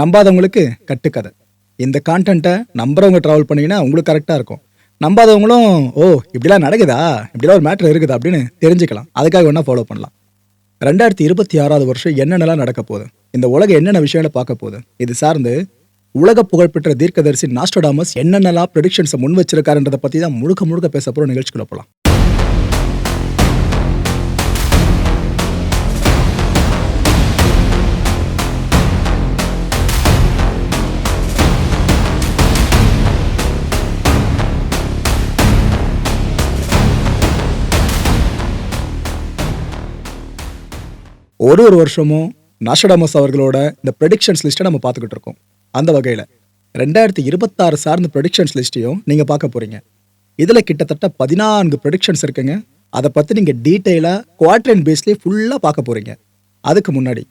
நம்பாதவங்களுக்கு கட்டுக்கதை. இந்த கான்டென்ட்டை நம்புறவங்க ட்ராவல் பண்ணீங்கன்னா உங்களுக்கு கரெக்டாக இருக்கும். நம்பாதவங்களும் ஓ இப்படிலாம் நடக்குதா? இப்படிலாம் ஒரு மேட்ரு இருக்குதா அப்படின்னு தெரிஞ்சுக்கலாம். அதுக்காக வேணால் ஃபாலோ பண்ணலாம். ரெண்டாயிரத்தி இருபத்தி ஆறாவது வருஷம் என்னென்னலாம் நடக்க போகுது? இந்த உலகம் என்னென்ன விஷயங்களை பார்க்க போகுது? இது சார்ந்து உலக புகழ்பெற்ற தீர்க்கதரிசி நாஸ்டோடாமஸ் என்னென்னலாம் ப்ரெடிக்ஷன்ஸை முன் வச்சிருக்காருன்றதை பற்றி தான் முழுக்க முழுக்க பேச போகிற நிகழ்ச்சிக்குள்ள போகலாம் ஒரு ஒரு வருஷமும் நாஷடாமஸ் அவர்களோட இந்த ப்ரெடிக்ஷன்ஸ் லிஸ்ட்டை நம்ம பார்த்துக்கிட்டு இருக்கோம். அந்த வகையில் ரெண்டாயிரத்தி இருபத்தாறு சார்ந்த ப்ரெடிக்ஷன்ஸ் லிஸ்ட்டையும் நீங்கள் பார்க்க போகிறீங்க இதில் கிட்டத்தட்ட பதினான்கு ப்ரெடிக்ஷன்ஸ் இருக்குங்க. அதை பற்றி நீங்கள் டீட்டெயிலாக குவாட்ரன் பேஸ்லேயே ஃபுல்லாக பார்க்க போகிறீங்க அதுக்கு முன்னாடி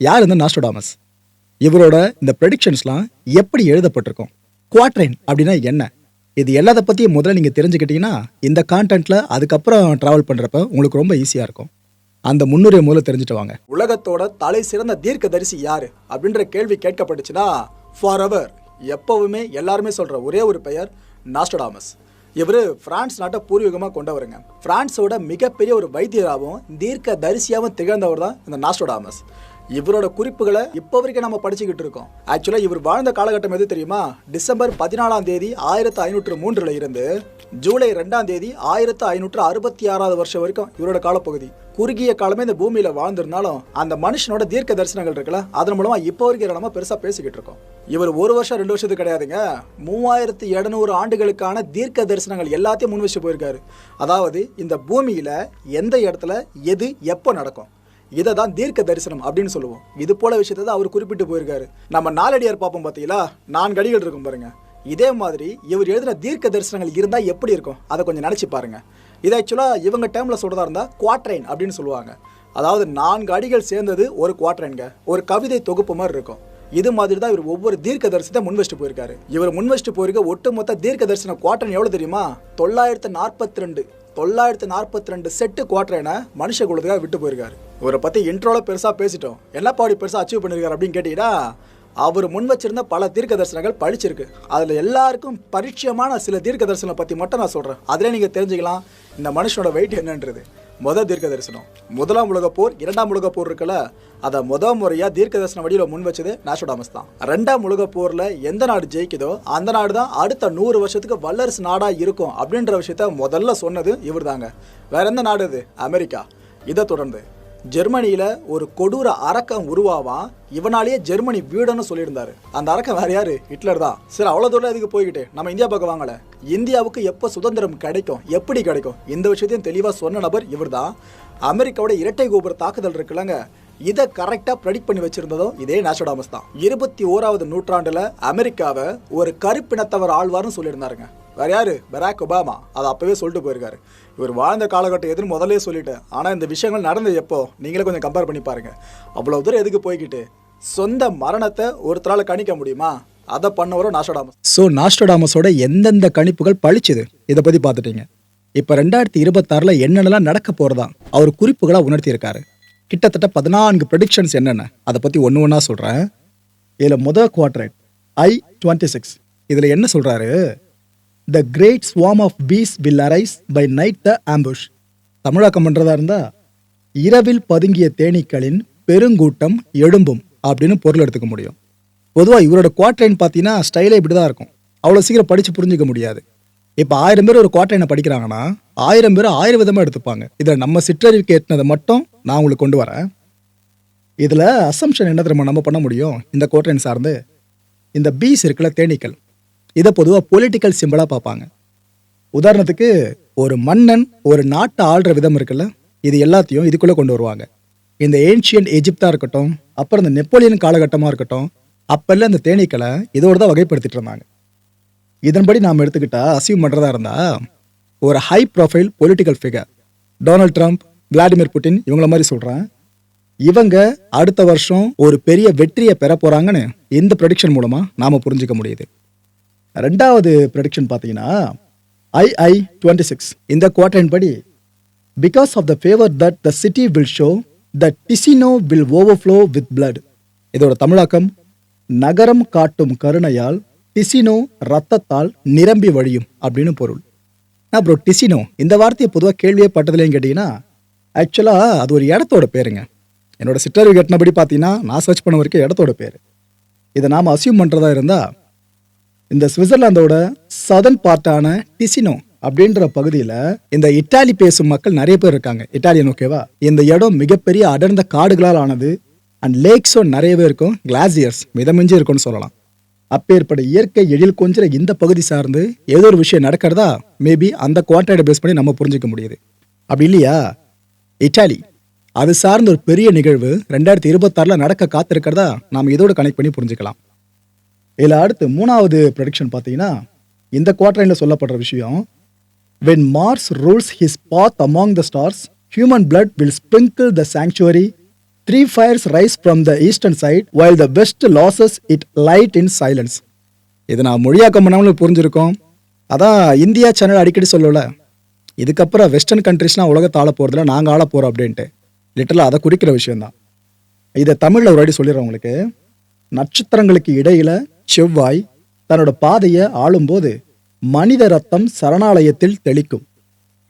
யார் இந்த நாஸ்டோடாமஸ் இவரோட இந்த ப்ரெடிக்ஷன்ஸ்லாம் எப்படி எழுதப்பட்டிருக்கும்? குவாட்ரைன் அப்படின்னா என்ன? இது எல்லாத்த பற்றியும் முதல்ல நீங்கள் தெரிஞ்சுக்கிட்டீங்கன்னா இந்த கான்டென்ட்டில் அதுக்கப்புறம் ட்ராவல் பண்ணுறப்ப உங்களுக்கு ரொம்ப ஈஸியாக இருக்கும். அந்த முன்னுரை மூலம் தெரிஞ்சுட்டு வாங்க. உலகத்தோட தலை சிறந்த தீர்க்க தரிசி யாரு? அப்படின்ற கேள்வி கேட்கப்பட்டுச்சுன்னா ஃபார் அவர் எப்பவுமே எல்லாருமே சொல்ற ஒரே ஒரு பெயர் நாஸ்டடாமஸ் இவர் பிரான்ஸ் நாட்டை பூர்வீகமாக கொண்டவருங்க. பிரான்ஸோட மிகப்பெரிய ஒரு வைத்தியராகவும் தீர்க்க தரிசியாகவும் திகழ்ந்தவர் தான் இந்த நாஸ்டோடாமஸ் இவரோட குறிப்புகளை இப்போ வரைக்கும் நம்ம படிச்சுக்கிட்டு இருக்கோம். ஆக்சுவலாக இவர் வாழ்ந்த காலகட்டம் எது தெரியுமா? டிசம்பர் பதினாலாம் தேதி ஆயிரத்தி ஐநூற்று மூன்றில் இருந்து ஜூலை ரெண்டாம் தேதி ஆயிரத்து ஐநூற்று அறுபத்தி ஆறாவது வருஷம் வரைக்கும் இவரோட காலப்பகுதி. குறுகிய காலமே இந்த பூமியில வாழ்ந்திருந்தாலும் அந்த மனுஷனோட தீர்க்க தரிசனங்கள் இருக்குல்ல அதன் மூலமா இப்போ வரைக்கும் நம்ம பெருசா பேசிக்கிட்டு இருக்கோம். இவர் ஒரு வருஷம் ரெண்டு வருஷத்துக்கு கிடையாதுங்க. மூவாயிரத்து எழுநூறு ஆண்டுகளுக்கான தீர்க்க தரிசனங்கள் எல்லாத்தையும் முன் வச்சு போயிருக்காரு. அதாவது இந்த பூமியில எந்த இடத்துல எது எப்போ நடக்கும் இதை தான் தீர்க்க தரிசனம் அப்படின்னு சொல்லுவோம். இது போல விஷயத்தை தான் அவர் குறிப்பிட்டு போயிருக்காரு. நம்ம நாலடியார் பார்ப்போம் பார்த்தீங்களா நான்கு அடிகள் இருக்கும் பாருங்க. இதே மாதிரி இவர் எழுதின தீர்க்க தரிசனங்கள் இருந்தால் எப்படி இருக்கும்? அதை கொஞ்சம் நினச்சி பாருங்க. இது ஆக்சுவலாக இவங்க டைமில் சொல்கிறதா இருந்தால் குவாட்ரைன் அப்படின்னு சொல்லுவாங்க. அதாவது நான்கு அடிகள் சேர்ந்தது ஒரு குவாட்ரைன்க ஒரு கவிதை தொகுப்பு மாதிரி இருக்கும். இது மாதிரி தான் இவர் ஒவ்வொரு தீர்க்க தரிசனத்தை முன்வச்சிட்டு போயிருக்காரு. இவர் முன்வச்சிட்டு போயிருக்க ஒட்டுமொத்த தீர்க்க தரிசன குவாட்ரன் எவ்வளோ தெரியுமா? தொள்ளாயிரத்து நாற்பத்தி ரெண்டு. தொள்ளாயிரத்து நாற்பத்தி ரெண்டு செட்டு குவாட்ரனை மனுஷ குலத்துக்காக விட்டு போயிருக்காரு. இவரை பற்றி இன்ட்ரோவில் பெருசாக பேசிட்டோம். என்ன பாடி பெருசாக அச்சீவ் பண்ணியிருக்காரு அப்படின்னு கேட்டீங்கன்னா அவர் முன் வச்சிருந்த பல தீர்க்க தரிசனங்கள் படிச்சிருக்கு அதில் எல்லாருக்கும் பரிச்சயமான சில தீர்க்க தரிசனம் பற்றி மட்டும் நான் சொல்கிறேன் அதிலே நீங்கள் தெரிஞ்சுக்கலாம் இந்த மனுஷனோட வெயிட் என்னன்றது. முத தீர்க்க தரிசனம் முதலாம் உலக போர் இரண்டாம் உலக போர் இருக்குல்ல அதை முத முறையாக தீர்க்க தரிசன வடிவில் முன் வச்சது நாஷோடாமஸ் தான். ரெண்டாம் உலக போரில் எந்த நாடு ஜெயிக்குதோ அந்த நாடு தான் அடுத்த நூறு வருஷத்துக்கு வல்லரசு நாடாக இருக்கும் அப்படின்ற விஷயத்த முதல்ல சொன்னது இவர் தாங்க வேற எந்த நாடு இது? அமெரிக்கா. இதை தொடர்ந்து. ஜெர்மனியில ஒரு கொடூர அரக்கம் உருவாவான். இவனாலேயே ஜெர்மனி வீடுன்னு சொல்லியிருந்தாரு. அந்த அரக்கம் வேற யாரு? ஹிட்லர் தான். சரி அவ்வளவு தூரம் இதுக்கு போய்கிட்டு? நம்ம இந்தியா பக்கம் வாங்கல. இந்தியாவுக்கு எப்போ சுதந்திரம் கிடைக்கும்? எப்படி கிடைக்கும்? இந்த விஷயத்தையும் தெளிவா சொன்ன நபர் இவர்தான். அமெரிக்காவோட இரட்டை கோபுர தாக்குதல் இருக்குல்லங்க. இதை கரெக்டாக ப்ரெடிக்ட் பண்ணி வச்சிருந்ததும் இதே நாஷடாமஸ் தான். இருபத்தி ஓராவது நூற்றாண்டில் அமெரிக்காவை ஒரு கருப்பினத்தவர் ஆழ்வார்னு சொல்லியிருந்தாருங்க. வேற யாரு? Barack Obama. அதை அப்பவே சொல்லிட்டு போயிருக்காரு. இவர் வாழ்ந்த காலகட்டம் எதுன்னு முதலே சொல்லிட்டேன். ஆனால் இந்த விஷயங்கள் நடந்தது எப்போ? நீங்களே கொஞ்சம் கம்பேர் பண்ணி பாருங்க. அவ்வளோ தூரம் எதுக்கு போய்கிட்டு சொந்த மரணத்தை ஒருத்தரால் கணிக்க முடியுமா? அதை பண்ணவரும் நாஸ்டோடாமஸ். ஸோ நாஸ்டோடாமஸோட எந்தெந்த கணிப்புகள் பழிச்சுது? இதை பற்றி பார்த்துட்டீங்க. இப்போ ரெண்டாயிரத்தி இருபத்தாறில் என்னென்னலாம் நடக்க போகிறதா அவர் குறிப்புகளாக உணர்த்தியிருக்காரு. கிட்டத்தட்ட பதினான்கு ப்ரெடிக்ஷன்ஸ் என்னென்ன? அதை பற்றி ஒன்று ஒன்றா சொல்கிறேன் இதில் முதல் குவாட்ரேட் ஐ டுவெண்ட்டி சிக்ஸ் இதில் என்ன சொல்கிறாரு the great swarm of bees will arise by night the ambush தமிழாக்கம் பண்ணுறதா இருந்தா இரவில் பதுங்கிய தேனீக்களின் பெருங்கூட்டம் எழும்பும் அப்படின்னு பொருள் எடுத்துக்க முடியும். பொதுவாக இவரோட குவாட்ரைன் பார்த்தீங்கன்னா ஸ்டைலே இப்படி தான் இருக்கும். அவ்வளோ சீக்கிரம் படித்து புரிஞ்சுக்க முடியாது. இப்போ ஆயிரம் பேர் ஒரு குவாட்ரைனை படிக்கிறாங்கன்னா ஆயிரம் பேர் ஆயிரம் விதமாக எடுத்துப்பாங்க. இதில் நம்ம சிற்றறிவுக்கு ஏற்றினதை மட்டும் நான் உங்களுக்கு கொண்டு வரேன். இதில் அசம்ஷன் என்ன தெரியுமா நம்ம பண்ண முடியும்? இந்த குவாட்ரைன் சார்ந்து. இந்த பீஸ் இருக்குல்ல தேனீக்கள். இதை பொதுவாக பொலிட்டிக்கல் சிம்பிளாக பார்ப்பாங்க. உதாரணத்துக்கு ஒரு மன்னன் ஒரு நாட்டை ஆள்ற விதம் இருக்குல்ல இது எல்லாத்தையும் இதுக்குள்ளே கொண்டு வருவாங்க. இந்த ஏன்ஷியன்ட் எஜிப்தா இருக்கட்டும் அப்புறம் இந்த நெப்போலியன் காலகட்டமாக இருக்கட்டும் அப்பெல்லாம் இந்த தேனீக்களை இதோடு தான் வகைப்படுத்திட்டு இருந்தாங்க. இதன்படி நாம் எடுத்துக்கிட்டால் அசீவ் பண்ணுறதா இருந்தால் ஒரு high profile political figure Donald Trump Vladimir Putin இவங்கள மாதிரி சொல்கிறேன் இவங்க அடுத்த வருஷம் ஒரு பெரிய வெற்றியை பெற போகிறாங்கன்னு இந்த ப்ரொடிக்ஷன் மூலமாக நாம் புரிஞ்சுக்க முடியுது. ரெண்டாவது ப்ரடிக்ஷன் பார்த்தீங்கன்னா ஐஐ டுவெண்ட்டி சிக்ஸ் இந்த குவார்டரின் படி because of the favour that the city will show the Ticino will overflow with blood இதோட தமிழாக்கம் நகரம் காட்டும் கருணையால் டிசினோ ரத்தத்தால் நிரம்பி வழியும் அப்படின்னு பொருள். அப்புறம் டிசினோ இந்த வார்த்தையை பொதுவாக கேள்வியே பட்டதுலேன்னு கேட்டிங்கன்னா ஆக்சுவலாக அது ஒரு இடத்தோட பேருங்க. என்னோட சிற்றறிவு கட்டினபடி பார்த்தீங்கன்னா நான் சர்ச் பண்ண வரைக்கும் இடத்தோட பேர். இதை நாம் அசியூம் பண்ணுறதா இருந்தால் இந்த சுவிட்சர்லாந்தோட சதன் பார்ட்டான டிசினோ அப்படின்ற பகுதியில் இந்த இட்டாலி பேசும் மக்கள் நிறைய பேர் இருக்காங்க. இட்டாலியன் ஓகேவா இந்த இடம் மிகப்பெரிய அடர்ந்த காடுகளால் ஆனது அண்ட் லேக்ஸும் நிறையவே இருக்கும். கிளாசியர்ஸ் மிதமிஞ்சி இருக்கும்னு சொல்லலாம். அப்பேற்பட்ட இயற்கை எழில் கொஞ்சிற இந்த பகுதி சார்ந்து ஏதோ ஒரு விஷயம் நடக்கிறதா? மேபி அந்த குவார்டரை பேஸ் பண்ணி நம்ம புரிஞ்சுக்க முடியுது. அப்படி இல்லையா? இட்டாலி அது சார்ந்த ஒரு பெரிய நிகழ்வு ரெண்டாயிரத்தி இருபத்தாறில் நடக்க காத்திருக்கிறதா? நாம் இதோட கனெக்ட் பண்ணி புரிஞ்சுக்கலாம். இதில் அடுத்து மூணாவது ப்ரடிக்ஷன் பார்த்தீங்கன்னா இந்த குவார்டரில் சொல்லப்படுற விஷயம் when Mars rules his path among the stars human blood will sprinkle the sanctuary three fires rise from the eastern side while the best loses it light in silence இது நான் மொழியாக்கம் பண்ணாமல் புரிஞ்சிருக்கோம். அதான் இந்தியா சேனல் அடிக்கடி சொல்லல இதுக்கப்புறம் western கண்ட்ரிஸ்லாம் உலகத்தை ஆள போகிறதுல நாங்கள் ஆள போகிறோம் அப்படின்ட்டு. லிட்டரலாக அதை குறிக்கிற விஷயம்தான். இதை தமிழில் ஒரு அடி சொல்லிடுறேன் உங்களுக்கு. நட்சத்திரங்களுக்கு இடையில செவ்வாய் தன்னோட பாதையை ஆளும்போது மனித ரத்தம் சரணாலயத்தில் தெளிக்கும்.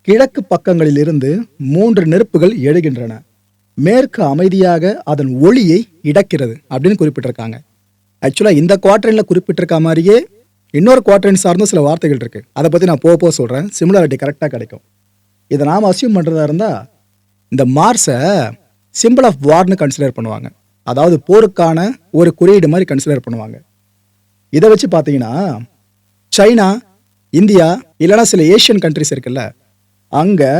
கிழக்கு பக்கங்களிலிருந்து மூன்று நெருப்புகள் எழுகின்றன. மேற்கு அமைதியாக அதன் ஒளியை இடக்கிறது அப்படின்னு குறிப்பிட்டிருக்காங்க. ஆக்சுவலாக இந்த குவாட்ரனில் குறிப்பிட்டிருக்க மாதிரியே இன்னொரு குவாட்ரன் சார்ந்த சில வார்த்தைகள் இருக்கு. அதை பற்றி நான் போக போக சொல்கிறேன் சிமிலாரிட்டி கரெக்டாக கிடைக்கும். இதை நாம் அசியூம் பண்ணுறதா இருந்தால் இந்த மார்ஸை சிம்பிள் ஆஃப் வார்னு கன்சிடர் பண்ணுவாங்க. அதாவது போருக்கான ஒரு குறியீடு மாதிரி கன்சிடர் பண்ணுவாங்க. இதை வச்சு பார்த்தீங்கன்னா சைனா இந்தியா இல்லைனா சில ஏஷியன் கண்ட்ரிஸ் இருக்குல்ல அங்கே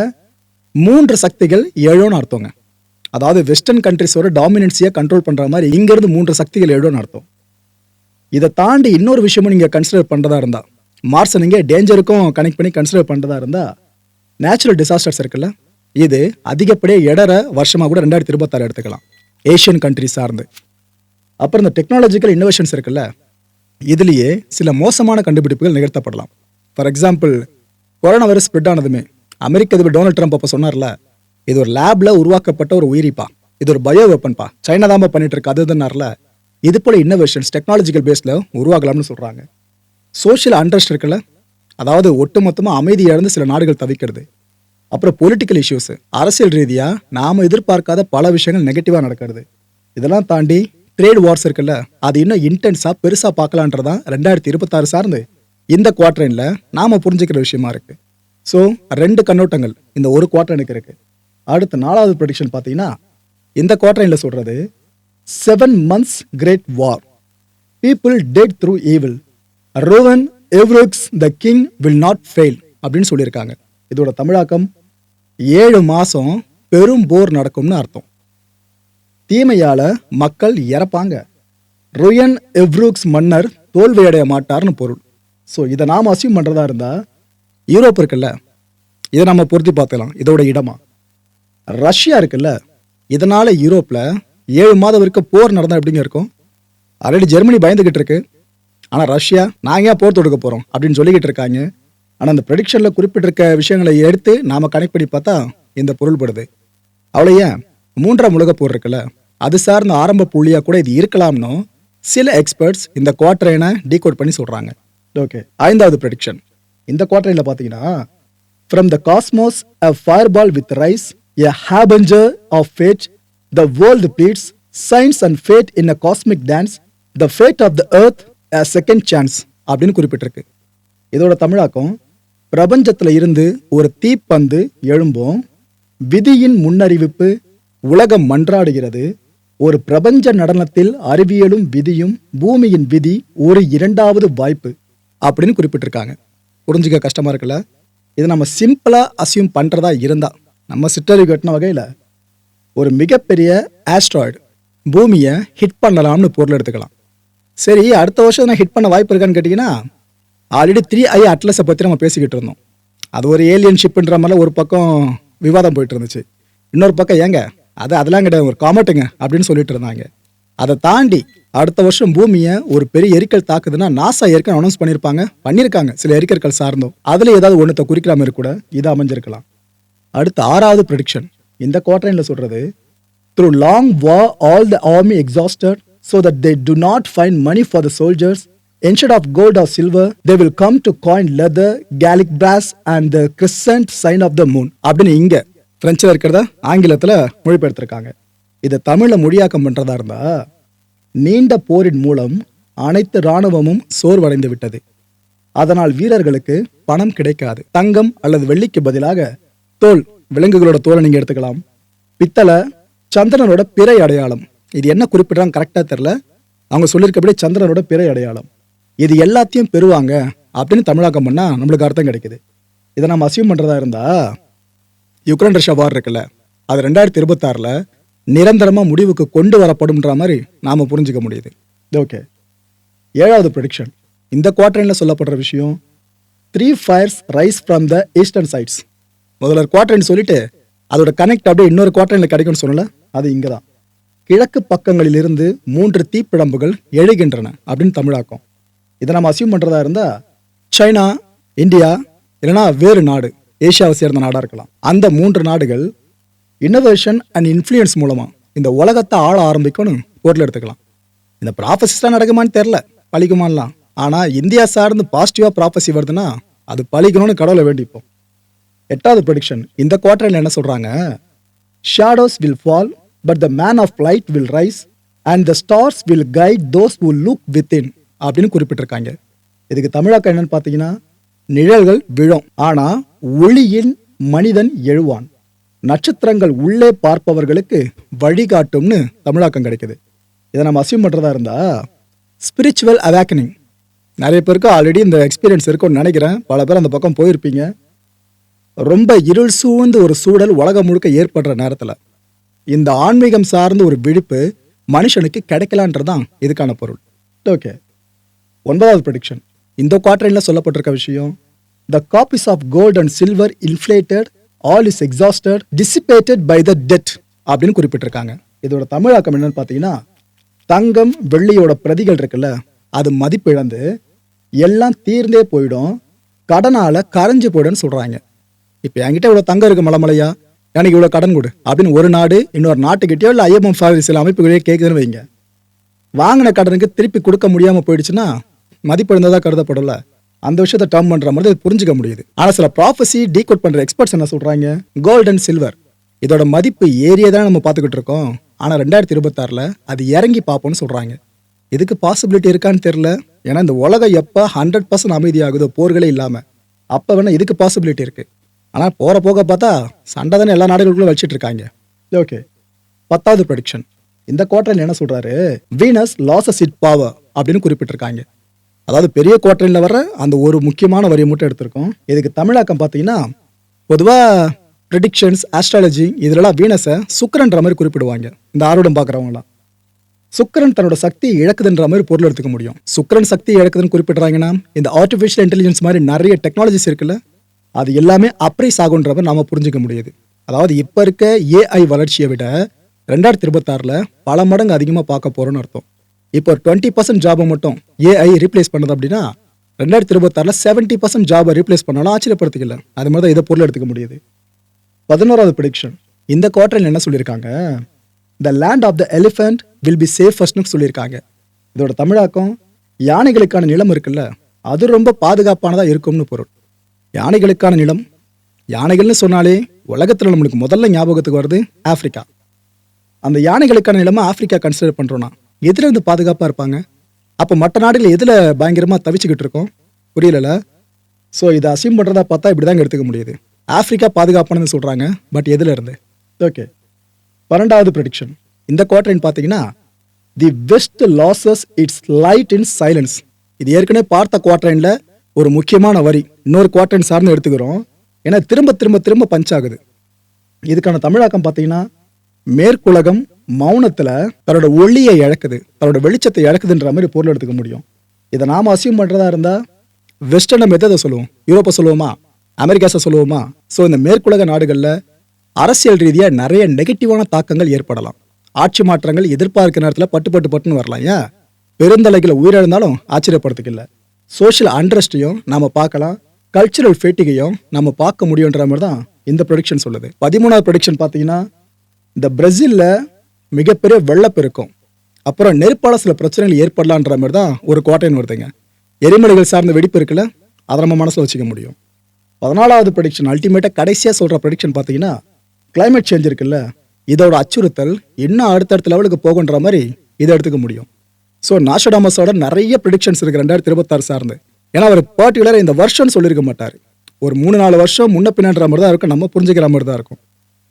மூன்று சக்திகள் ஏழோன்னு அர்த்தங்க. அதாவது வெஸ்டர்ன் கண்ட்ரிஸோட டாமினன்சியை கண்ட்ரோல் பண்ணுற மாதிரி இங்கேருந்து மூன்று சக்திகள் ஏழோன்னு அர்த்தம். இதை தாண்டி இன்னொரு விஷயமும் நீங்கள் கன்சிடர் பண்ணுறதா இருந்தா மார்ஸை நீங்கள் டேஞ்சருக்கும் கனெக்ட் பண்ணி கன்சிடர் பண்ணுறதா இருந்தா நேச்சுரல் டிசாஸ்டர்ஸ் இருக்குல்ல இது அதிகப்படியாக இடரை வருஷமாக கூட ரெண்டாயிரத்தி இருபத்தாறு எடுத்துக்கலாம் ஏஷியன் கண்ட்ரி சார்ந்து. அப்புறம் இந்த டெக்னாலஜிக்கல் இன்னோவேஷன்ஸ் இருக்குல்ல இதுலேயே சில மோசமான கண்டுபிடிப்புகள் நிகழ்த்தப்படலாம். For example corona virus spread ஆனதுமே அமெரிக்க அதிபர் டொனால்ட் ட்ரம்ப் அப்போ சொன்னார்ல இது ஒரு லேப்ல உருவாக்கப்பட்ட ஒரு உயிரிப்பா இது ஒரு பயோ வெப்பன்பா சைனா தான் பண்ணிட்டு இருக்கு அது இது போல இன்னோவேஷன்ஸ் டெக்னாலஜிக்கல் பேஸில் உருவாகலாம்னு சொல்கிறாங்க சோஷியல் அண்ட்ரஸ்ட் இருக்குல்ல அதாவது ஒட்டுமொத்தமாக அமைதி இழந்து சில நாடுகள் தவிக்கிறது. அப்புறம் பொலிட்டிக்கல் இஷ்யூஸ் அரசியல் ரீதியாக நாம் எதிர்பார்க்காத பல விஷயங்கள் நெகட்டிவாக நடக்கிறது. இதெல்லாம் தாண்டி ட்ரேட் வார்ஸ் இருக்குல்ல அது இன்னும் இன்டென்ஸாக பெருசாக பார்க்கலான்றதான் ரெண்டாயிரத்தி இருபத்தாறு சார்ந்து. இந்த குவாட்ரனில் நாம் புரிஞ்சுக்கிற விஷயமா இருக்குது ஸோ ரெண்டு கண்ணோட்டங்கள் இந்த ஒரு குவாட்ரனுக்கு இருக்குது அடுத்த நாலாவது ப்ரொடிக்ஷன் பார்த்தீங்கன்னா இந்த குவாட்ரனில் சொல்கிறது seven months great war people dead through evil ரோவன் எவ்ரோக்ஸ் the king will not fail அப்படின்னு சொல்லியிருக்காங்க. இதோட தமிழாக்கம் ஏழு மாதம் பெரும் போர் நடக்கும்னு அர்த்தம். தீமையால மக்கள் இறப்பாங்க. ருயன் எவ்ரூக்ஸ் மன்னர் தோல்வியடைய மாட்டார்னு பொருள். ஸோ இதை நாம் அசியூம் பண்ணுறதா இருந்தால் யூரோப் இருக்குல்ல இதை நம்ம பொருத்தி பார்த்துக்கலாம் இதோட இடமா. ரஷ்யா இருக்குல்ல இதனால் யூரோப்பில் ஏழு மாதம் வரைக்கும் போர் நடந்தால் எப்படிங்க இருக்கும். ஆல்ரெடி ஜெர்மனி பயந்துக்கிட்டு இருக்கு. ஆனால் ரஷ்யா நாங்கள் ஏன் போர் தொடுக்க போகிறோம் அப்படின்னு சொல்லிக்கிட்டு இருக்காங்க. ஆனால் அந்த ப்ரெடிக்ஷனில் குறிப்பிட்டிருக்க விஷயங்களை எடுத்து நாம் கனெக்ட் பண்ணி பார்த்தா இந்த பொருள்படுது அவ்வளோ ஏன்? மூன்றாம் உலகப் போர் இருக்குல்ல அது சார்ந்த ஆரம்ப புள்ளியாக கூட இது இருக்கலாம்னு சில எக்ஸ்பர்ட்ஸ் இந்த குவார்டரைனை டீகோட் பண்ணி சொல்கிறாங்க ஓகே ஐந்தாவது ப்ரெடிக்ஷன் இந்த குவார்டரில் பார்த்தீங்கன்னா from the cosmos a fire ball with rise a harbinger of fate the world bleeds science and fate in a cosmic dance the fate of the earth a second chance அப்படின்னு குறிப்பிட்டிருக்கு. இதோட தமிழாக்கம் பிரபஞ்சத்தில் இருந்து ஒரு தீப்பந்து எழும்பும் விதியின் முன்னறிவிப்பு உலகம் மன்றாடுகிறது. ஒரு பிரபஞ்ச நடனத்தில் அறிவியலும் விதியும் பூமியின் விதி ஒரு இரண்டாவது வாய்ப்பு அப்படின்னு குறிப்பிட்டிருக்காங்க. புரிஞ்சுக்க கஷ்டமா இருக்குல்ல? இது நம்ம சிம்பிளா அசியூம் பண்றதா இருந்தா நம்ம சிற்றறிவு கட்டின வகையில ஒரு மிகப்பெரிய ஆஸ்ட்ராய்டு பூமியை ஹிட் பண்ணலாம்னு பொருள் எடுத்துக்கலாம். சரி அடுத்த வருஷம் நான் ஹிட் பண்ண வாய்ப்பு இருக்கான்னு கேட்டிங்கன்னா ஆல்ரெடி த்ரீ ஐ அட்லஸை பற்றி நம்ம பேசிக்கிட்டு இருந்தோம். அது ஒரு ஏலியன் ஷிப்புன்ற மாதிரி ஒரு பக்கம் விவாதம் போயிட்டு இருந்துச்சு. இன்னொரு பக்கம் ஏங்க? அது அதெல்லாம் கிடையாது ஒரு காமெட்டுங்க அப்படின்னு சொல்லிட்டு இருந்தாங்க. அதை தாண்டி அடுத்த வருஷம் பூமியை ஒரு பெரிய எரிக்கல் தாக்குதுன்னா நாசா ஏற்கனவே அனௌன்ஸ் பண்ணியிருப்பாங்க பண்ணியிருக்காங்க சில எரிக்கற்கள் சார்ந்தோம். அதில் ஏதாவது ஒன்றத்தை குறிக்கிற மாதிரி கூட இது அமைஞ்சிருக்கலாம். அடுத்து ஆறாவது ப்ரெடிக்ஷன் இந்த குவார்டரில் சொல்கிறது through long war all the army exhausted so that they do not find money for the soldiers instead of gold or silver they will come to coin leather Gallic brass and the crescent sign of the moon அப்படின்னு இங்கே பிரெஞ்சில் இருக்கிறத ஆங்கிலத்தில் மொழிபெயர்த்திருக்காங்க. இதை தமிழில் மொழியாக்கம் பண்ணுறதா இருந்தா நீண்ட போரின் மூலம் அனைத்து இராணுவமும் சோர்வடைந்து விட்டது. அதனால் வீரர்களுக்கு பணம் கிடைக்காது. தங்கம் அல்லது வெள்ளிக்கு பதிலாக தோல் விலங்குகளோட தோலை நீங்கள் எடுத்துக்கலாம். பித்தளை சந்திரனோட பிறை அடையாளம். இது என்ன குறிப்பிட்றாங்க கரெக்டாக தெரில அவங்க சொல்லியிருக்கபடி சந்திரனோட பிறை அடையாளம். இது எல்லாத்தையும் பெறுவாங்க அப்படின்னு தமிழாக்கம் பண்ணால் நம்மளுக்கு அர்த்தம் கிடைக்குது. இதை நம்ம அசியம் பண்ணுறதா இருந்தால் யுக்ரைன் ரஷ்யா வார் இருக்குல்ல அது ரெண்டாயிரத்தி இருபத்தாறில் நிரந்தரமாக முடிவுக்கு கொண்டு வரப்படும்ன்ற மாதிரி நாம் புரிஞ்சுக்க முடியுது. ஓகே ஏழாவது ப்ரெடிக்ஷன் இந்த குவார்டரில் சொல்லப்படுற விஷயம் three fires rise from the eastern sides முதல்ல குவார்டர்னு சொல்லிட்டு அதோட கனெக்ட் அப்படியே இன்னொரு குவார்டரில் கிடைக்கும்னு சொன்னல அது இங்கே தான் கிழக்கு பக்கங்களிலிருந்து மூன்று தீப்பிழம்புகள் எழுகின்றன அப்படின்னு தமிழாக்கம். இதை நம்ம அசியூம் பண்ணுறதா இருந்தால் சைனா இந்தியா இல்லைனா வேறு நாடு. ஏசியாவை சேர்ந்த நாடாக இருக்கலாம். அந்த மூன்று நாடுகள் இன்னோவேஷன் அண்ட் இன்ஃப்ளூயன்ஸ் மூலமாக இந்த உலகத்தை ஆள ஆரம்பிக்கணும் பொருள் எடுத்துக்கலாம். இந்த ப்ராஃபஸிஸ்லாம் நடக்குமான்னு தெரில பழிக்குமான்லாம். ஆனால் இந்தியா சார்ந்து பாசிட்டிவாக ப்ராஃபஸி வருதுன்னா அது பழிக்கணும்னு கடவுளை வேண்டிப்போம். எட்டாவது ப்ரொடிக்ஷன் இந்த குவார்டரில் என்ன சொல்கிறாங்க shadows will fall but the man of light will rise and the stars will guide those will look within அப்படின்னு குறிப்பிட்டிருக்காங்க. இதுக்கு தமிழாக்கம் என்னன்னு பார்த்தீங்கன்னா நிழல்கள் விழும். ஆனால் ஒளியின் மனிதன் எழுவான். நட்சத்திரங்கள் உள்ளே பார்ப்பவர்களுக்கு வழிகாட்டும்னு தமிழாக்கம் கிடைக்குது. இதை நம்ம அசியூம் பண்ணுறதா இருந்தா ஸ்பிரிச்சுவல் அவேக்கனிங் நிறைய பேருக்கு ஆல்ரெடி இந்த எக்ஸ்பீரியன்ஸ் இருக்கும்னு நினைக்கிறேன். பல பேர் அந்த பக்கம் போயிருப்பீங்க. ரொம்ப இருள் சூழ்ந்து ஒரு சூழல் உலகம் முழுக்க ஏற்படுற நேரத்தில் இந்த ஆன்மீகம் சார்ந்த ஒரு விழிப்பு மனுஷனுக்கு கிடைக்கலான்றதான் இதுக்கான பொருள். ஓகே ஒன்பதாவது ப்ரடிக்ஷன் இந்த குவார்டரில் சொல்லப்பட்டிருக்க விஷயம் the coffers of gold and silver inflated, all is exhausted dissipated by the dead அப்படின்னு குறிப்பிட்டிருக்காங்க. இதோட தமிழாக்கம் என்னன்னு பார்த்தீங்கன்னா தங்கம் வெள்ளியோட பிரதிகள் இருக்குல்ல அது மதிப்பிழந்து எல்லாம் தீர்ந்தே போயிடும் கடனால கரைஞ்சு போயிடும்னு சொல்றாங்க. இப்போ என்கிட்ட இவ்வளோ தங்கம் இருக்கு மலமலையா? எனக்கு இவ்வளோ கடன் கொடு அப்படின்னு ஒரு நாடு இன்னொரு நாட்டுக்கிட்டயோ இல்லை ஐஎம்எஃப் சில அமைப்புகளே கேட்குதுன்னு வைங்க. வாங்கின கடனுக்கு திருப்பி கொடுக்க முடியாமல் போயிடுச்சுன்னா மதிப்பிழந்ததாக கருதப்படல அந்த விஷயத்தை டேர்ம் பண்ணுற மாதிரி அது புரிஞ்சுக்க முடியுது. ஆனால் சில ப்ராஃபஸி டீகோட் பண்ணுற எக்ஸ்பர்ட்ஸ் என்ன சொல்கிறாங்க கோல்ட் அண்ட் சில்வர் இதோட மதிப்பு ஏறியே தான் நம்ம பார்த்துக்கிட்டு இருக்கோம். ஆனால் ரெண்டாயிரத்தி இருபத்தாறுல அது இறங்கி பார்ப்போம்னு சொல்கிறாங்க இதுக்கு பாசிபிலிட்டி இருக்கான்னு தெரில ஏன்னா இந்த உலகம் எப்போ ஹண்ட்ரட் பர்சன்ட் அமைதியாகுதோ போர்களே இல்லாமல் அப்போ வேணால் இதுக்கு பாசிபிலிட்டி இருக்குது ஆனால் போகிற போக பார்த்தா சண்டை தானே எல்லா நாடுகளுக்குள்ளே வச்சிட்டு இருக்காங்க. ஓகே பத்தாவது ப்ரொடிக்ஷன் இந்த குவார்டரில் என்ன சொல்கிறாரு வீனஸ் லாசஸ் இட் பவர் அப்படின்னு குறிப்பிட்டிருக்காங்க. அதாவது பெரிய குவார்டரில் வர அந்த ஒரு முக்கியமான வரியை மட்டும் எடுத்திருக்கோம். இதுக்கு தமிழாக்கம் பார்த்தீங்கன்னா பொதுவாக ப்ரெடிக்ஷன்ஸ் ஆஸ்ட்ராலஜி இதுலலாம் வீனஸை சுக்கரன்ற மாதிரி குறிப்பிடுவாங்க. இந்த ஆர்வடம் பார்க்குறவங்களாம் சுக்கரன் தன்னோட சக்தி இழக்குதுன்ற மாதிரி பொருள் எடுத்துக்க முடியும். சுக்கரன் சக்தி இழக்குதுன்னு குறிப்பிடுறாங்கன்னா இந்த ஆர்டிஃபிஷியல் இன்டெலிஜென்ஸ் மாதிரி நிறைய டெக்னாலஜிஸ் இருக்குல்ல அது எல்லாமே அப்ரைஸ் ஆகுன்ற மாதிரி நாம புரிஞ்சுக்க முடியுது. அதாவது இப்போ இருக்க ஏஐ வளர்ச்சியை விட ரெண்டாயிரத்தி இருபத்தாறில் பல மடங்கு அதிகமாக பார்க்க போகிறோன்னு அர்த்தம். இப்போ டுவெண்ட்டி பர்சன்ட் ஜாபை மட்டும் ஏஐ ரீப்ளேஸ் பண்ணுது அப்படின்னா ரெண்டாயிரத்தி இருபத்தாறில் செவன்ட்டி பர்சன்ட் ஜாபை ரீப்ளேஸ் பண்ணாலும் ஆச்சரியப்படுத்திக்கல. அது மாதிரி தான் இதை பொருள் எடுத்துக்க முடியுது. பதினோராவது ப்ரிடிக்ஷன் இந்த குவார்டரில் என்ன சொல்லியிருக்காங்க? The land of the elephant will be சேஃபஸ்ட்னு சொல்லியிருக்காங்க. இதோட தமிழாக்கம் யானைகளுக்கான நிலம் இருக்குல்ல அது ரொம்ப பாதுகாப்பானதாக இருக்கும்னு பொருள். யானைகளுக்கான நிலம். யானைகள்னு சொன்னாலே உலகத்தில் நம்மளுக்கு முதல்ல ஞாபகத்துக்கு வருது ஆஃப்ரிக்கா அந்த யானைகளுக்கான நிலமை ஆஃப்ரிக்கா கன்சிடர் பண்ணுறோன்னா எதில் இருந்து பாதுகாப்பாக இருப்பாங்க? அப்போ மற்ற நாடுகள் எதில் பயங்கரமாக தவிச்சுக்கிட்டு இருக்கோம்? புரியலல்ல ஸோ இதை அசியூம் பண்ணுறதா பார்த்தா இப்படி தாங்க எடுத்துக்க முடியுது. ஆஃப்ரிக்கா பாதுகாப்பானதுன்னு சொல்கிறாங்க பட் எதில் இருந்து? ஓகே பன்னெண்டாவது ப்ரெடிக்ஷன் இந்த குவார்டர்னு பார்த்தீங்கன்னா the best loses its light in silence இது ஏற்கனவே பார்த்த குவார்டரின்ல ஒரு முக்கியமான வரி. இன்னொரு குவார்டரின் சார்ந்து எடுத்துக்கிறோம். ஏன்னா திரும்ப திரும்ப திரும்ப பஞ்ச் ஆகுது. இதுக்கான தமிழாக்கம் பார்த்தீங்கன்னா மேற்குலகம் மௌனத்தில் தன்னோட ஒளியை இழக்குது தன்னோட வெளிச்சத்தை இழக்குதுன்ற மாதிரி பொருள் எடுத்துக்க முடியும். இதை நாம் அசியூம் பண்ணுறதா இருந்தால் வெஸ்டர்னம் நம்ம எதை சொல்லுவோம். யூரோப்பை சொல்லுவோமா? அமெரிக்காஸை சொல்லுவோமா? ஸோ இந்த மேற்குலக நாடுகளில் அரசியல் ரீதியாக நிறைய நெகட்டிவான தாக்கங்கள் ஏற்படலாம். ஆட்சி மாற்றங்கள் எதிர்பார்க்கிற நேரத்தில் பட்டு பட்டு பட்டுன்னு வரலாம் ஏன்? பெருந்தலைகளை உயிரிழந்தாலும் ஆச்சரியப்படுறதுக்கு சோஷியல் அண்ட்ரஸ்டையும் நாம் பார்க்கலாம். கல்ச்சுரல் ஃபேட்டிகையும் நம்ம பார்க்க முடியுன்ற மாதிரி தான் இந்த ப்ரொடிக்ஷன் சொல்லுது. பதிமூணாவது ப்ரொடிக்ஷன் பார்த்தீங்கன்னா இந்த பிரசிலில் மிகப்பெரிய வெள்ளப்பெருக்கம் அப்புறம் நெருப்பால சில பிரச்சனைகள் ஏற்படலான்ற மாதிரி தான் ஒரு கோட்டைன்னு வருதுங்க. எரிமலைகள் சார்ந்த வெடிப்பு இருக்குல்ல அதை நம்ம மனசில் வச்சுக்க முடியும். பதினாலாவது ப்ரடிக்ஷன் அல்டிமேட்டாக கடைசியாக சொல்கிற ப்ரடிக்ஷன் பார்த்தீங்கன்னா கிளைமேட் சேஞ்ச் இருக்குல்ல இதோட அச்சுறுத்தல் இன்னும் அடுத்தடுத்த லெவலுக்கு போகுன்ற மாதிரி இதை எடுத்துக்க முடியும். ஸோ நாஷடாமஸோட நிறைய ப்ரிடிக்ஷன்ஸ் இருக்குது ரெண்டாயிரத்தி இருபத்தாறு சார்ந்து. ஏன்னா அவர் பர்டிகுலர் இந்த வருஷம்னு சொல்லியிருக்க மாட்டார். ஒரு மூணு நாலு வருஷம் முன்ன பின்னன்ற மாதிரி தான் இருக்கும் நம்ம புரிஞ்சுக்கிற மாதிரி தான் இருக்கும்.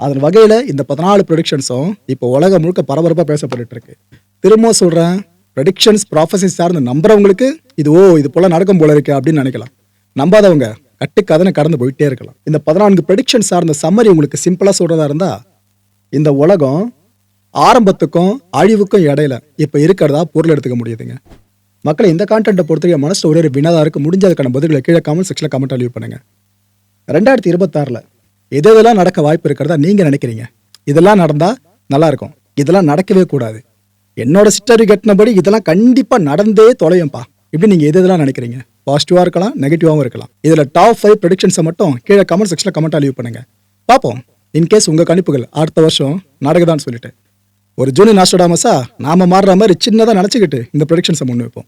அதன் வகையில் இந்த பதினாலு ப்ரொடிக்ஷன்ஸும் இப்போ உலகம் முழுக்க பரபரப்பாக பேசப்பட்டு இருக்கு. திரும்ப சொல்கிறேன் ப்ரெடிக்ஷன்ஸ் ப்ராஃபஸிஸ் சார்ந்து நம்புறவங்களுக்கு இது ஓ இது போல நடக்கும் போல இருக்கு அப்படின்னு நினைக்கலாம். நம்பாதவங்க கட்டுக்கதனை கடந்து போயிட்டே இருக்கலாம். இந்த பதினான்கு ப்ரெடிக்ஷன் சார்ந்த சம்மரி உங்களுக்கு சிம்பிளாக சொல்கிறதா இருந்தால் இந்த உலகம் ஆரம்பத்துக்கும் அழிவுக்கும் இடையில இப்போ இருக்கிறதா பொருள் எடுத்துக்க முடியுதுங்க. மக்களை இந்த கான்டென்ட்டை பொறுத்தவரைக்கும் மனசில் ஒரே ஒரு வினாதாக இருக்குது முடிஞ்சதுக்கான பதில்களை கீழே கமெண்ட் செக்ஷனில் கமெண்ட் லீவ் பண்ணுங்கள் ரெண்டாயிரத்தி இருபத்தாறில் எது எதெல்லாம் நடக்க வாய்ப்பு இருக்கிறதா நீங்கள் நினைக்கிறீங்க? இதெல்லாம் நடந்தால் நல்லா இருக்கும் இதெல்லாம் நடக்கவே கூடாது. என்னோட சிஸ்டரி கட்டினபடி இதெல்லாம் கண்டிப்பாக நடந்தே தொலையும்பா இப்படி நீங்கள் எது எதெல்லாம் நினைக்கிறீங்க பாசிட்டிவாக இருக்கலாம் நெகட்டிவாகவும் இருக்கலாம். இதில் டாப் ஃபைவ் ப்ரொடிக்ஷன்ஸை மட்டும் கீழே கமெண்ட் செக்ஷனில் கமெண்ட்டாக லீவ் பண்ணுங்க. பார்ப்போம் இன்கேஸ் உங்கள் கணிப்புகள் அடுத்த வருஷம் நடக்குதான்னு சொல்லிட்டு. ஒரு ஜூனி நாஸ்டோடாமஸா நாம மாறுற மாதிரி சின்னதாக நினச்சிக்கிட்டு இந்த ப்ரொடிக்ஷன்ஸை முன் வைப்போம்